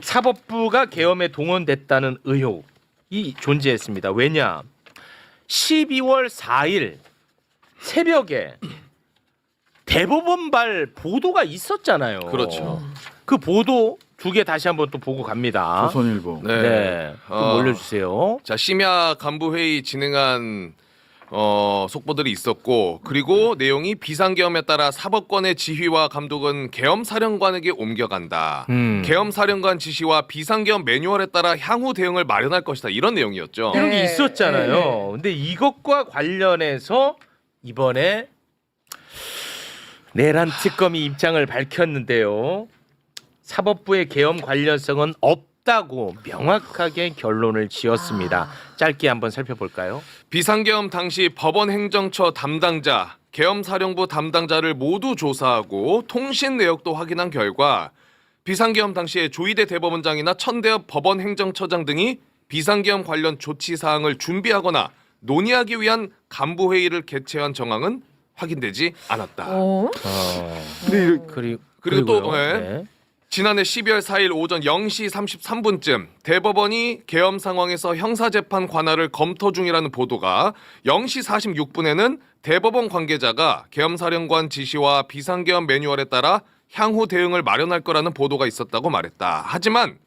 사법부가 계엄에 동원됐다는 의혹이 존재했습니다. 왜냐? 12월 4일 새벽에 대법원발 보도가 있었잖아요. 그렇죠. 그 보도 두 개 다시 한번 또 보고 갑니다. 조선일보. 네. 네. 좀 어. 올려주세요. 자 심야 간부 회의 진행한 어, 속보들이 있었고 그리고 내용이 비상계엄에 따라 사법권의 지휘와 감독은 계엄 사령관에게 옮겨간다. 음. 계엄 사령관 지시와 비상계엄 매뉴얼에 따라 향후 대응을 마련할 것이다. 이런 내용이었죠. 이런 게 네. 있었잖아요. 근데 이것과 관련해서 이번에 내란 특검이 입장을 밝혔는데요. 사법부의 계엄 관련성은 없 다고 명확하게 결론을 지었습니다. 짧게 한번 살펴볼까요? 비상계엄 당시 법원 행정처 담당자, 계엄사령부 담당자를 모두 조사하고 통신 내역도 확인한 결과 비상계엄 당시에 조희대 대법원장이나 천대엽 법원 행정처장 등이 비상계엄 관련 조치 사항을 준비하거나 논의하기 위한 간부 회의를 개최한 정황은 확인되지 않았다. 어? 근데 이렇게 그리고 그리고 또, 그리고요. 네. 지난해 12월 4일 오전 0시 33분쯤 대법원이 계엄 상황에서 형사재판 관할을 검토 중이라는 보도가 0시 46분에는 대법원 관계자가 계엄사령관 지시와 비상계엄 매뉴얼에 따라 향후 대응을 마련할 거라는 보도가 있었다고 말했다. 하지만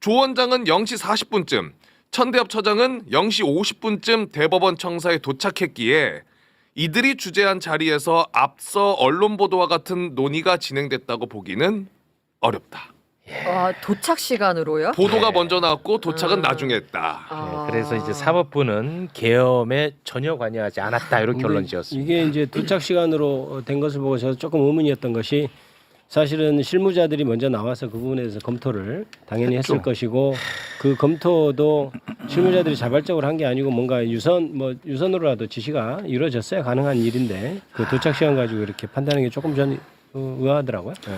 조 원장은 0시 40분쯤, 천대엽 처장은 0시 50분쯤 대법원 청사에 도착했기에 이들이 주재한 자리에서 앞서 언론 보도와 같은 논의가 진행됐다고 보기는 어렵다. 아, 도착 시간으로요? 보도가 네. 먼저 나왔고 도착은 음. 나중에 했다. 아. 네, 그래서 이제 사법부는 계엄에 전혀 관여하지 않았다 이렇게 결론 지었습니다. 이게 이제 도착 시간으로 된 것을 보고 저도 조금 의문이었던 것이 사실은 실무자들이 먼저 나와서 그 부분에 대해서 검토를 당연히 했을 것이고 그 검토도 실무자들이 자발적으로 한 게 아니고 뭔가 유선 뭐 유선으로라도 지시가 이루어졌어야 가능한 일인데 그 도착 시간 가지고 이렇게 판단하는 게 조금 전 어, 의아하더라고요. 네.